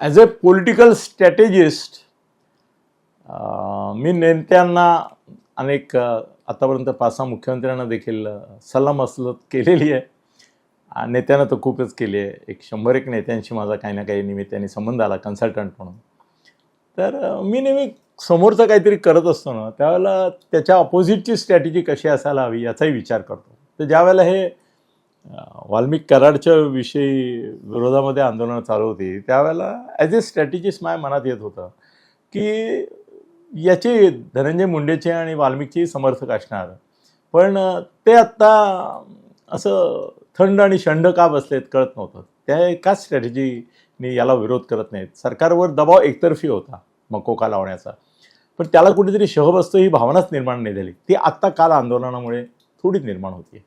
As a political strategist मी नेत्यांना अनेक आतापर्यंत पाच सहा मुख्यमंत्र्यांना देखील अ, सलामसलत केलेली आहे. नेत्यांना तर खूपच केली आहे. एक शंभर एक नेत्यांशी माझा काही ना काही निमित्ताने संबंध आला कन्सल्टंट म्हणून. तर मी नेहमी समोरचं काहीतरी करत असतो ना त्यावेळेला त्याच्या अपोजिटची स्ट्रॅटेजी कशी असायला हवी याचाही विचार करतो. तर ज्यावेळेला हे वाल्मिक कराडच्या विषयी विरोधामध्ये आंदोलनं चालू होती. त्यावेळेला ॲज अ स्ट्रॅटेजिस्ट माझ्या मनात येत होतं की याचे धनंजय मुंडेचे आणि वाल्मिकचे समर्थक असणार. पण ते आत्ता असं थंड आणि शंड का बसलेत कळत नव्हतं. त्या एकाच स्ट्रॅटेजीने याला विरोध करत नाहीत. सरकारवर दबाव एकतर्फी होता मकोका लावण्याचा. पण त्याला कुठेतरी शह बसतो ही भावनाच निर्माण नाही झाली. ती आत्ता काल आंदोलनामुळे थोडी निर्माण होती